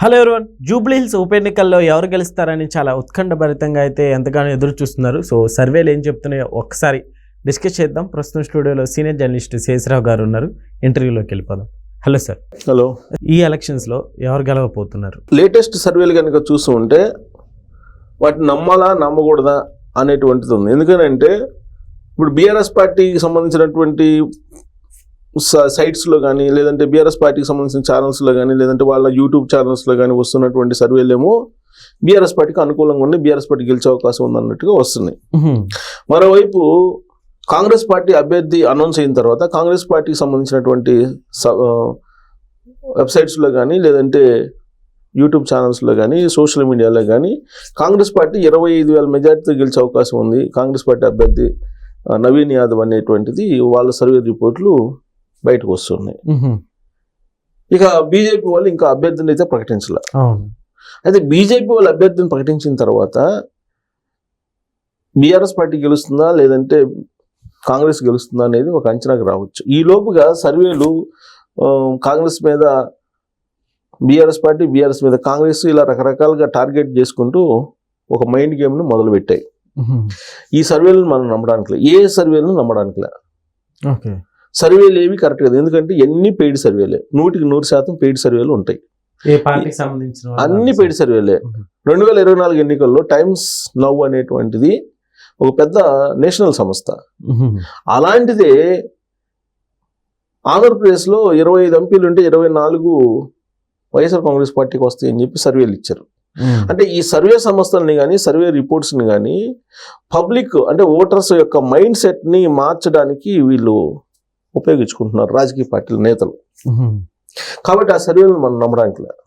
Hello everyone? Jubilee hills ఉప ఎన్నికల్లో ఎవరు గెలుస్తారని చాలా ఉత్కంఠభరితంగా అయితే ఎంతగానో ఎదురు చూస్తున్నారు. సో సర్వేలు ఏం చెప్తున్నాయో ఒక్కసారి డిస్కస్ చేద్దాం. ప్రస్తుతం స్టూడియోలో సీనియర్ జర్నలిస్ట్ శేషరావు గారు ఉన్నారు. ఇంటర్వ్యూలోకి వెళ్ళిపోదాం. Hello sir. హలో. ఈ ఎలక్షన్స్లో ఎవరు గెలవబోతున్నారు? లేటెస్ట్ సర్వేలు కనుక చూస్తూ ఉంటే వాటిని నమ్మాలా నమ్మకూడదా అనేటువంటిది ఉంది. ఎందుకనంటే ఇప్పుడు బీఆర్ఎస్ పార్టీకి సంబంధించినటువంటి సైట్స్లో కానీ లేదంటే బీఆర్ఎస్ పార్టీకి సంబంధించిన ఛానల్స్లో కానీ లేదంటే వాళ్ళ యూట్యూబ్ ఛానల్స్లో కానీ వస్తున్నటువంటి సర్వేలు ఏమో బీఆర్ఎస్ పార్టీకి అనుకూలంగా ఉండి బీఆర్ఎస్ పార్టీ గెలిచే అవకాశం ఉందన్నట్టుగా వస్తున్నాయి. మరోవైపు కాంగ్రెస్ పార్టీ అభ్యర్థి అనౌన్స్ అయిన తర్వాత కాంగ్రెస్ పార్టీకి సంబంధించినటువంటి వెబ్సైట్స్లో కానీ లేదంటే యూట్యూబ్ ఛానల్స్లో కానీ సోషల్ మీడియాలో కానీ కాంగ్రెస్ పార్టీ ఇరవై ఐదు వేల మెజార్టీతో గెలిచే అవకాశం ఉంది. కాంగ్రెస్ పార్టీ అభ్యర్థి నవీన్ యాదవ్ అనేటువంటిది వాళ్ళ సర్వే రిపోర్ట్లు బయటకు వస్తున్నాయి ఇక బీజేపీ వాళ్ళు ఇంకా అభ్యర్థిని అయితే ప్రకటించాల. అయితే బీజేపీ వాళ్ళ అభ్యర్థిని ప్రకటించిన తర్వాత బీఆర్ఎస్ పార్టీ గెలుస్తుందా లేదంటే కాంగ్రెస్ గెలుస్తుందా అనేది ఒక అంచనాకు రావచ్చు. ఈ లోపుగా సర్వేలు కాంగ్రెస్ మీద బీఆర్ఎస్ పార్టీ బీఆర్ఎస్ మీద కాంగ్రెస్ ఇలా రకరకాలుగా టార్గెట్ చేసుకుంటూ ఒక మైండ్ గేమ్ను మొదలుపెట్టాయి. ఈ సర్వేలను మనం నమ్మడానికి. ఏ సర్వేలను నమ్మడానికి. ఓకే. సర్వేలు ఏవి కరెక్ట్ కాదు ఎందుకంటే ఎన్ని పెయిడ్ సర్వేలే నూటికి నూరు శాతం పెయిడ్ సర్వేలు ఉంటాయి? అన్ని పెయిడ్ సర్వేలే. రెండు వేల ఇరవై నాలుగు ఎన్నికల్లో టైమ్స్ నవ్ అనేటువంటిది ఒక పెద్ద నేషనల్ సంస్థ. అలాంటిదే ఆంధ్రప్రదేశ్లో ఇరవై ఐదు ఎంపీలు ఉంటే ఇరవై నాలుగు వైఎస్ఆర్ కాంగ్రెస్ పార్టీకి వస్తాయి అని చెప్పి సర్వేలు ఇచ్చారు. అంటే ఈ సర్వే సంస్థల్ని కానీ సర్వే రిపోర్ట్స్ని కానీ పబ్లిక్ అంటే ఓటర్స్ యొక్క మైండ్ సెట్ని మార్చడానికి వీళ్ళు ఉపయోగించుకుంటున్నారు రాజకీయ పార్టీల నేతలు. కాబట్టి ఆ సర్వేలను మనం నమ్మడానికి లేదు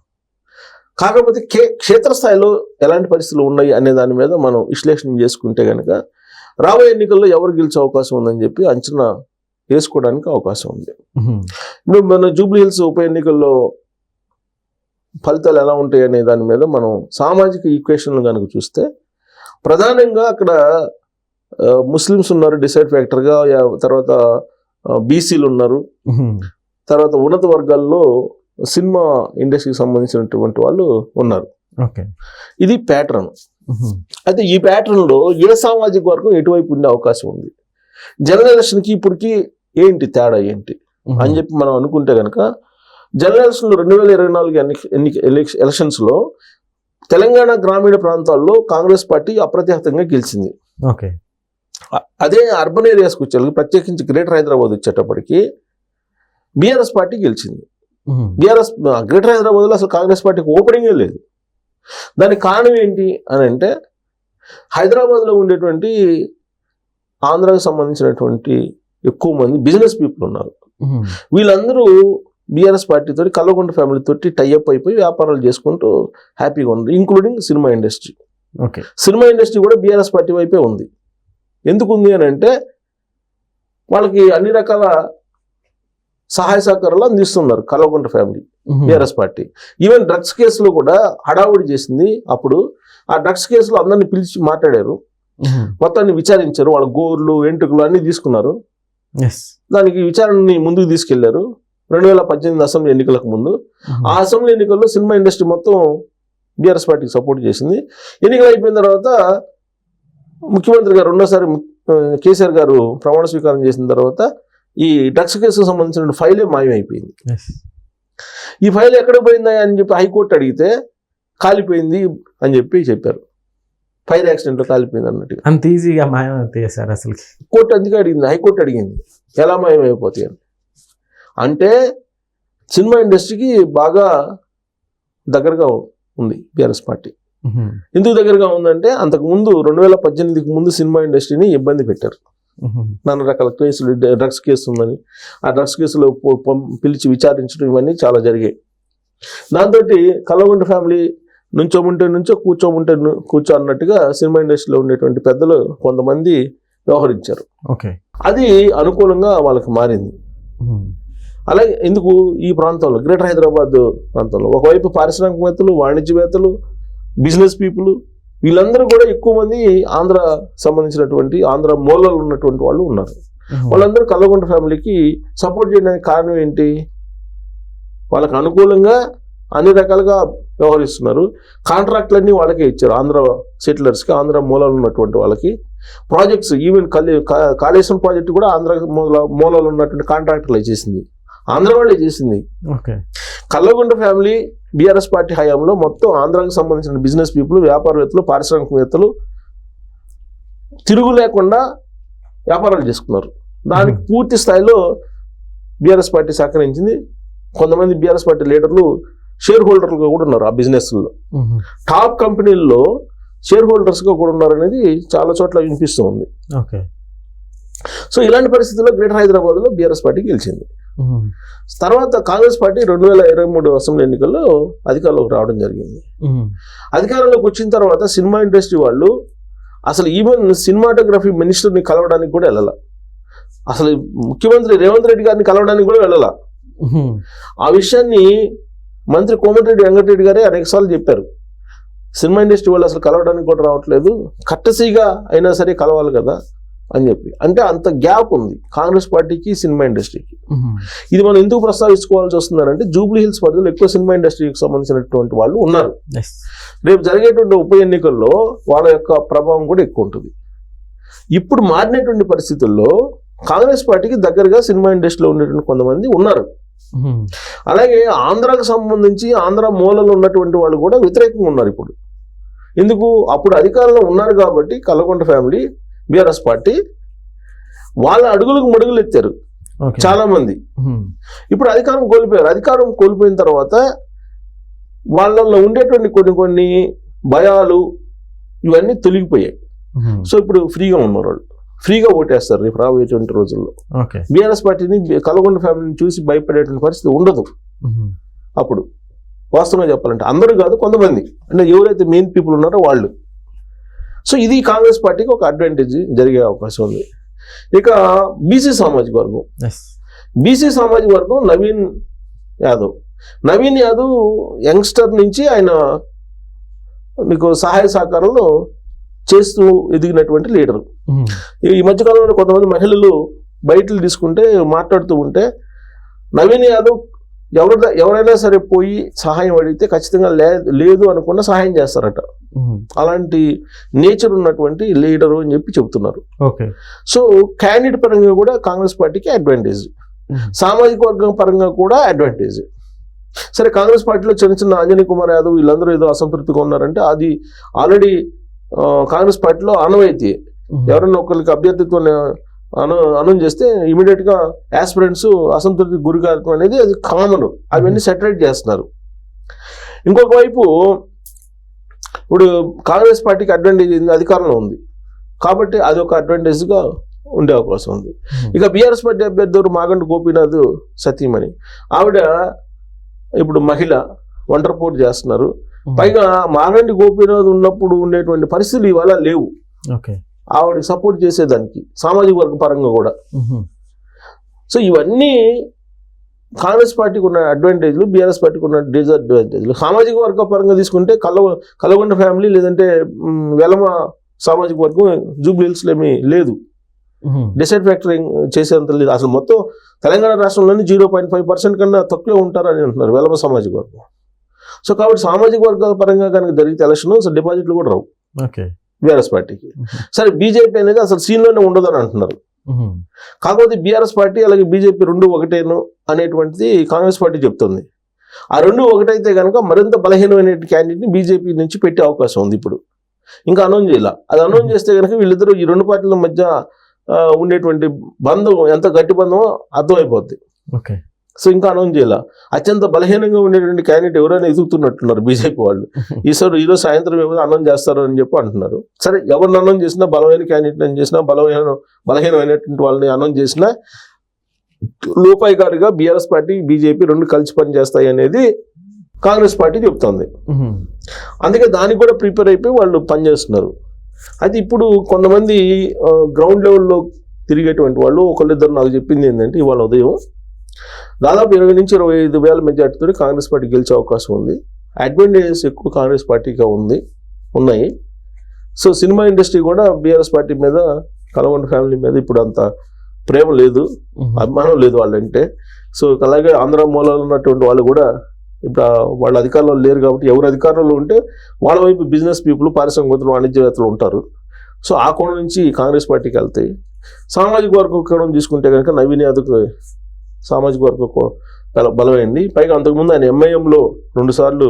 కాకపోతే కే క్షేత్రస్థాయిలో ఎలాంటి పరిస్థితులు ఉన్నాయి అనే దాని మీద మనం విశ్లేషణ చేసుకుంటే కనుక రాబోయే ఎన్నికల్లో ఎవరు గెలిచే అవకాశం ఉందని చెప్పి అంచనా వేసుకోవడానికి అవకాశం ఉంది. ఇప్పుడు మన జూబ్లీ హిల్స్ ఉప ఎన్నికల్లో ఫలితాలు ఎలా ఉంటాయి అనే దాని మీద మనం సామాజిక ఈక్వేషన్లు కనుక చూస్తే ప్రధానంగా అక్కడ ముస్లిమ్స్ ఉన్నారు డిసైడ్ ఫ్యాక్టర్గా తర్వాత బీసీలు ఉన్నారు. తర్వాత ఉన్నత వర్గాల్లో సినిమా ఇండస్ట్రీకి సంబంధించినటువంటి వాళ్ళు ఉన్నారు. ఓకే. ఇది ప్యాటర్న్. అయితే ఈ ప్యాటర్న్లో ఏ సామాజిక వర్గం ఎటువైపు ఉండే అవకాశం ఉంది? జనరల్ ఎలక్షన్కి ఇప్పటికి ఏంటి తేడా ఏంటి? అని చెప్పి మనం అనుకుంటే కనుక జనరల్ ఎలక్షన్లో రెండు వేల ఇరవై నాలుగు ఎన్ని ఎన్ని ఎలక్ష- ఎలక్షన్స్లో తెలంగాణ గ్రామీణ ప్రాంతాల్లో కాంగ్రెస్ పార్టీ అప్రతిహతంగా గెలిచింది. ఓకే. అదే అర్బన్ ఏరియాస్కి వచ్చేళ్ళకి ప్రత్యేకించి గ్రేటర్ హైదరాబాద్ వచ్చేటప్పటికి బీఆర్ఎస్ పార్టీ గెలిచింది. బీఆర్ఎస్ గ్రేటర్ హైదరాబాద్లో అసలు కాంగ్రెస్ పార్టీకి ఓపెనింగే లేదు. దానికి కారణం ఏంటి అని అంటే హైదరాబాద్లో ఉండేటువంటి ఆంధ్రాకి సంబంధించినటువంటి ఎక్కువ మంది బిజినెస్ పీపుల్ ఉన్నారు. వీళ్ళందరూ బీఆర్ఎస్ పార్టీతో కల్లకొండ ఫ్యామిలీ తోటి టైఅప్ అయిపోయి వ్యాపారాలు చేసుకుంటూ హ్యాపీగా ఉన్నారు including cinema industry. Okay. Cinema industry కూడా బీఆర్ఎస్ పార్టీ వైపే ఉంది. ఎందుకు ఉంది అని అంటే వాళ్ళకి అన్ని రకాల సహాయ సహకారాలు అందిస్తున్నారు Kallakonda family. BRS party. Even drugs కేసులో కూడా హడావుడి చేసింది అప్పుడు. ఆ డ్రగ్స్ కేసులో అందరిని పిలిచి మాట్లాడారు. మొత్తాన్ని విచారించారు. వాళ్ళ గోర్లు వెంట్రుకలు అన్ని తీసుకున్నారు. దానికి విచారణని ముందుకు తీసుకెళ్ళారు. రెండు వేల పద్దెనిమిది అసెంబ్లీ ఎన్నికలకు ముందు. ఆ అసెంబ్లీ ఎన్నికల్లో సినిమా ఇండస్ట్రీ మొత్తం బీఆర్ఎస్ పార్టీకి సపోర్ట్ చేసింది. ఎన్నికలు అయిపోయిన తర్వాత ముఖ్యమంత్రి గారు రెండోసారి కేసీఆర్ గారు ప్రమాణ స్వీకారం చేసిన తర్వాత ఈ డ్రగ్స్ కేసుకు సంబంధించిన ఫైలే మాయమైపోయింది. ఈ ఫైల్ ఎక్కడ పోయిందా అని చెప్పి హైకోర్టు అడిగితే కాలిపోయింది అని చెప్పి చెప్పారు. ఫైర్ యాక్సిడెంట్లో కాలిపోయింది అన్నట్టుగా. అంత ఈజీగా మాయం చేశారు అసలు కోర్టు అందుకే అడిగింది? హైకోర్టు అడిగింది. ఎలా మాయమైపోతాయి అని. అంటే సినిమా ఇండస్ట్రీకి బాగా దగ్గరగా ఉంది బీఆర్ఎస్ పార్టీ. ఎందుకు దగ్గరగా ఉందంటే అంతకుముందు రెండు వేల పద్దెనిమిదికి ముందు సినిమా ఇండస్ట్రీని ఇబ్బంది పెట్టారు. నానా రకాల కేసులు డ్రగ్స్ కేసు ఉందని ఆ డ్రగ్స్ కేసులో పిలిచి విచారించడం ఇవన్నీ చాలా జరిగాయి. దాంతో కల్లగుంట ఫ్యామిలీ నుంచోముంటే నుంచో కూర్చోముంటే కూర్చో అన్నట్టుగా సినిమా ఇండస్ట్రీలో ఉండేటువంటి పెద్దలు కొంతమంది వ్యవహరించారు. ఓకే. అది అనుకూలంగా వాళ్ళకి మారింది. అలాగే ఎందుకు ఈ ప్రాంతంలో గ్రేటర్ హైదరాబాద్ ప్రాంతంలో ఒకవైపు పారిశ్రామికవేత్తలు వాణిజ్యవేత్తలు బిజినెస్ పీపుల్ వీళ్ళందరూ కూడా ఎక్కువ మంది ఆంధ్ర సంబంధించినటువంటి ఆంధ్ర మూలలో ఉన్నటువంటి వాళ్ళు ఉన్నారు. వాళ్ళందరూ కల్లగొండ ఫ్యామిలీకి సపోర్ట్ చేయడానికి కారణం ఏంటి? వాళ్ళకి అనుకూలంగా అన్ని రకాలుగా వ్యవహరిస్తున్నారు. కాంట్రాక్ట్లన్నీ వాళ్ళకే ఇచ్చారు ఆంధ్ర సెటిలర్స్కి ఆంధ్ర మూలాలు ఉన్నటువంటి వాళ్ళకి. ప్రాజెక్ట్స్ ఈవెన్ కలి కాళేశ్వరం ప్రాజెక్ట్ కూడా ఆంధ్ర మూల మూలాలు ఉన్నటువంటి కాంట్రాక్టర్లు చేసింది. ఆంధ్ర వాళ్ళే చేసింది. కల్లగుండ ఫ్యామిలీ బీఆర్ఎస్ పార్టీ హయాంలో మొత్తం ఆంధ్రాకి సంబంధించిన బిజినెస్ పీపుల్ వ్యాపారవేత్తలు పారిశ్రామికవేత్తలు తిరుగు లేకుండా వ్యాపారాలు చేసుకున్నారు. దానికి పూర్తి స్థాయిలో బీఆర్ఎస్ పార్టీ సహకరించింది. కొంతమంది బీఆర్ఎస్ పార్టీ లీడర్లు షేర్ హోల్డర్లుగా కూడా ఉన్నారు ఆ బిజినెస్లో. టాప్ కంపెనీల్లో షేర్ హోల్డర్స్గా కూడా ఉన్నారు అనేది చాలా చోట్ల వినిపిస్తూ ఉంది. ఓకే. సో ఇలాంటి పరిస్థితుల్లో గ్రేటర్ హైదరాబాద్లో బీఆర్ఎస్ పార్టీ గెలిచింది. తర్వాత కాంగ్రెస్ పార్టీ రెండు వేల ఇరవై మూడు అసెంబ్లీ ఎన్నికల్లో అధికారంలోకి రావడం జరిగింది. అధికారంలోకి వచ్చిన తర్వాత సినిమా ఇండస్ట్రీ వాళ్ళు అసలు ఈవెన్ సినిమాటోగ్రఫీ మినిస్టర్ని కలవడానికి కూడా వెళ్ళాల. అసలు ముఖ్యమంత్రి రేవంత్ రెడ్డి గారిని కలవడానికి కూడా వెళ్ళాల. ఆ విషయాన్ని మంత్రి కోమటిరెడ్డి వెంకటరెడ్డి గారే అనేకసార్లు చెప్పారు. సినిమా ఇండస్ట్రీ వాళ్ళు అసలు కలవడానికి కూడా రావట్లేదు. కట్టసీగా అయినా సరే కలవాలి కదా. అని చెప్పి. అంటే అంత గ్యాప్ ఉంది కాంగ్రెస్ పార్టీకి సినిమా ఇండస్ట్రీకి. ఇది మనం ఎందుకు ప్రస్తావించుకోవాల్సి వస్తుందంటే జూబ్లీ హిల్స్ పరిధిలో ఎక్కువ సినిమా ఇండస్ట్రీకి సంబంధించినటువంటి వాళ్ళు ఉన్నారు. రేపు జరిగేటువంటి ఉప ఎన్నికల్లో వాళ్ళ యొక్క ప్రభావం కూడా ఎక్కువ ఉంటుంది. ఇప్పుడు మారినటువంటి పరిస్థితుల్లో కాంగ్రెస్ పార్టీకి దగ్గరగా సినిమా ఇండస్ట్రీలో ఉండేటువంటి కొంతమంది ఉన్నారు. అలాగే ఆంధ్రాకు సంబంధించి ఆంధ్ర మూలలో ఉన్నటువంటి వాళ్ళు కూడా వ్యతిరేకంగా ఉన్నారు ఇప్పుడు. ఎందుకు? అప్పుడు అధికారంలో ఉన్నారు కాబట్టి కల్లకొండ ఫ్యామిలీ బీఆర్ఎస్ పార్టీ వాళ్ళ అడుగులకు మడుగులు ఎత్తారు. చాలా మంది ఇప్పుడు అధికారం కోల్పోయారు. అధికారం కోల్పోయిన తర్వాత వాళ్ళల్లో ఉండేటువంటి కొన్ని కొన్ని భయాలు ఇవన్నీ తొలగిపోయాయి. సో ఇప్పుడు ఫ్రీగా ఉన్నారు వాళ్ళు. ఫ్రీగా ఓటేస్తారు రేపు రాబోయేటువంటి రోజుల్లో. బీఆర్ఎస్ పార్టీని కలగొండ ఫ్యామిలీని చూసి భయపడేటువంటి పరిస్థితి ఉండదు. అప్పుడు వాస్తవంగా చెప్పాలంటే అందరూ కాదు కొంతమంది. అంటే ఎవరైతే మెయిన్ పీపుల్ ఉన్నారో వాళ్ళు. సో ఇది కాంగ్రెస్ పార్టీకి ఒక అడ్వాంటేజ్ జరిగే అవకాశం ఉంది. ఇక బీసీ సామాజిక వర్గం. బీసీ సామాజిక వర్గం నవీన్ యాదవ్. నవీన్ యాదవ్ యంగ్స్టర్ నుంచి ఆయన మీకు సహాయ సహకారాలు చేస్తూ ఎదిగినటువంటి లీడర్. ఈ మధ్యకాలంలో కొంతమంది మహిళలు బయటలు తీసుకుంటే మాట్లాడుతూ ఉంటే నవీన్ యాదవ్ ఎవరి ఎవరైనా సరే పోయి సహాయం అడిగితే ఖచ్చితంగా లేదు అనుకున్న సహాయం చేస్తారట. అలాంటి నేచర్ ఉన్నటువంటి లీడరు అని చెప్పి చెబుతున్నారు ఓకే. సో క్యాండిడేట్ పరంగా కూడా కాంగ్రెస్ పార్టీకి అడ్వాంటేజ్. సామాజిక వర్గం పరంగా కూడా అడ్వాంటేజ్. సరే కాంగ్రెస్ పార్టీలో చిన్న చిన్న ఆంజనేయ కుమార్ యాదవ్ వీళ్ళందరూ ఏదో అసంతృప్తిగా ఉన్నారంటే అది ఆల్రెడీ కాంగ్రెస్ పార్టీలో ఆనవాయితీ. ఎవరైనా ఒకరికి అభ్యర్థిత్వం అను అనౌన్స్ చేస్తే ఇమీడియట్గా యాస్పిరెంట్స్ అసంతృప్తికి గురి కావడం అనేది అది కామన్. అవన్నీ సెటరేట్ చేస్తున్నారు. ఇంకొక వైపు ఇప్పుడు కాంగ్రెస్ పార్టీకి అడ్వాంటేజ్? అధికారంలో ఉంది. కాబట్టి అది ఒక అడ్వాంటేజ్గా ఉండే అవకాశం ఉంది. ఇక బీఆర్ఎస్ పార్టీ అభ్యర్థి మాగంటి గోపీనాథ్ సతీమణి. ఆవిడ ఇప్పుడు మహిళ ఒంటరి పోటీ చేస్తున్నారు. పైగా మాగంటి గోపీనాథ్ ఉన్నప్పుడు ఉండేటువంటి పరిస్థితులు ఇవాళ లేవు. ఓకే. ఆవిడ సపోర్ట్ చేసేదానికి సామాజిక వర్గ పరంగా కూడా. సో ఇవన్నీ కాంగ్రెస్ పార్టీకి ఉన్న అడ్వాంటేజ్లు బీఆర్ఎస్ పార్టీకి ఉన్న డిసడ్వాంటేజ్లు సామాజిక వర్గ పరంగా తీసుకుంటే కల్ల కలగొండ ఫ్యామిలీ లేదంటే వెలమ సామాజిక వర్గం జూబ్లీ హిల్స్లో ఏమీ లేదు. డిసైడ్ ఫ్యాక్టరింగ్ చేసేంత లేదు. అసలు మొత్తం తెలంగాణ రాష్ట్రంలోనే జీరో పాయింట్ ఫైవ్ పర్సెంట్ కన్నా తక్కువే ఉంటారని అంటున్నారు వెలమ సామాజిక వర్గం. సో కాబట్టి సామాజిక వర్గాల పరంగా కనుక జరిగితే ఎలక్షన్ అసలు డిపాజిట్లు కూడా రావు. ఓకే. బీఆర్ఎస్ పార్టీకి. సరే బీజేపీ అనేది అసలు సీన్లోనే ఉండదని అంటున్నారు. కాకపోతే బీఆర్ఎస్ పార్టీ అలాగే బీజేపీ రెండు ఒకటేను అనేటువంటిది కాంగ్రెస్ పార్టీ చెప్తుంది. ఆ రెండు ఒకటైతే కనుక మరింత బలహీనమైన క్యాండిడేట్ని బీజేపీ నుంచి పెట్టే అవకాశం ఉంది ఇప్పుడు. ఇంకా అనౌన్స్ చేయాల. అది అనౌన్స్ చేస్తే కనుక వీళ్ళిద్దరూ ఈ రెండు పార్టీల మధ్య ఉండేటువంటి బంధం ఎంత గట్టి బంధమో అర్థమైపోద్ది. ఓకే. సో ఇంకా అనౌన్స్ చేయాల? అత్యంత బలహీనంగా ఉండేటువంటి క్యాండిడేట్ ఎవరైనా ఎదుగుతున్నట్టున్నారు బీజేపీ వాళ్ళు. ఈసారి ఈరోజు సాయంత్రం ఏమైనా అనౌన్స్ చేస్తారు అని చెప్పి అంటున్నారు. సరే ఎవరిని అనౌన్స్ చేసినా బలమైన క్యాండిడేట్ అని చేసినా బలమైన బలహీనమైనటువంటి వాళ్ళని అనౌన్స్ చేసినా లోపాయి గారుగా బీఆర్ఎస్ పార్టీ బీజేపీ రెండు కలిసి పనిచేస్తాయి అనేది కాంగ్రెస్ పార్టీ చెప్తోంది. అందుకే దానికి కూడా ప్రిపేర్ అయిపోయి వాళ్ళు పనిచేస్తున్నారు. అయితే ఇప్పుడు కొంతమంది గ్రౌండ్ లెవెల్లో తిరిగేటువంటి వాళ్ళు ఒకళ్ళిద్దరు నాకు చెప్పింది ఏంటంటే ఇవాళ ఉదయం దాదాపు ఇరవై నుంచి ఇరవై ఐదు వేల మెజార్టీతో కాంగ్రెస్ పార్టీ గెలిచే అవకాశం ఉంది. అడ్వాంటేజెస్ ఎక్కువ కాంగ్రెస్ పార్టీగా ఉంది ఉన్నాయి. సో సినిమా ఇండస్ట్రీ కూడా బీఆర్ఎస్ పార్టీ మీద కలవండ ఫ్యామిలీ మీద ఇప్పుడు అంత ప్రేమ లేదు అభిమానం లేదు వాళ్ళంటే. సో అలాగే ఆంధ్ర మూలాలు ఉన్నటువంటి వాళ్ళు కూడా ఇప్పుడు వాళ్ళ అధికారంలో లేరు కాబట్టి ఎవరు అధికారంలో ఉంటే వాళ్ళ వైపు బిజినెస్ పీపుల్ పారిశ్రామికవేత్తలు వాణిజ్యవేత్తలు ఉంటారు. సో ఆ కోణం నుంచి కాంగ్రెస్ పార్టీకి వెళ్తాయి సామాజిక వర్గ కోణం తీసుకుంటే కనుక నవీన్ యాదవ్కి సామాజిక వర్గ బలమైంది. పైగా అంతకుముందు ఆయన ఎంఐఎంలో రెండు సార్లు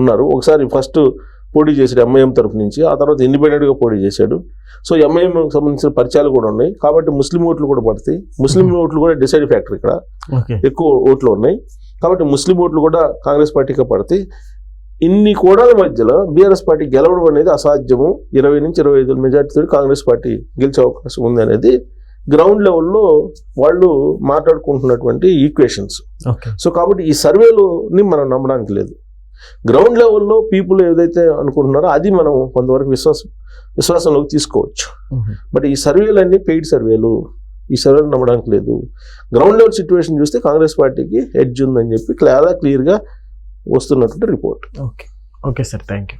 ఉన్నారు. ఒకసారి ఫస్ట్ పోటీ చేశాడు ఎంఐఎం తరపు నుంచి. ఆ తర్వాత ఇండిపెండెంట్గా పోటీ చేశాడు. సో ఎంఐఎం సంబంధించిన పరిచయాలు కూడా ఉన్నాయి. కాబట్టి ముస్లిం ఓట్లు కూడా పడతాయి. ముస్లిం ఓట్లు కూడా డిసైడ్ ఫ్యాక్టర్ ఇక్కడ. ఎక్కువ ఓట్లు ఉన్నాయి. కాబట్టి ముస్లిం ఓట్లు కూడా కాంగ్రెస్ పార్టీకి పడతాయి. ఇన్ని కోడాల మధ్యలో బీఆర్ఎస్ పార్టీ గెలవడం అనేది అసాధ్యము. ఇరవై నుంచి ఇరవై ఐదు మెజార్టీతో కాంగ్రెస్ పార్టీ గెలిచే అవకాశం ఉంది అనేది గ్రౌండ్ లెవెల్లో వాళ్ళు మాట్లాడుకుంటున్నటువంటి ఈక్వేషన్స్ సో కాబట్టి ఈ సర్వేలోని మనం నమ్మడానికి లేదు. గ్రౌండ్ లెవెల్లో పీపుల్ ఏదైతే అనుకుంటున్నారో అది మనం కొంతవరకు విశ్వాసం విశ్వాసంలోకి తీసుకోవచ్చు. బట్ ఈ సర్వేలన్నీ పెయిడ్ సర్వేలు ఈ సర్వేలు నమ్మడానికి లేదు. గ్రౌండ్ లెవెల్ సిచ్యువేషన్ చూస్తే కాంగ్రెస్ పార్టీకి ఎడ్జ్ ఉందని చెప్పి క్లియర్గా క్లియర్గా వస్తున్నటువంటి report okay okay sir thank you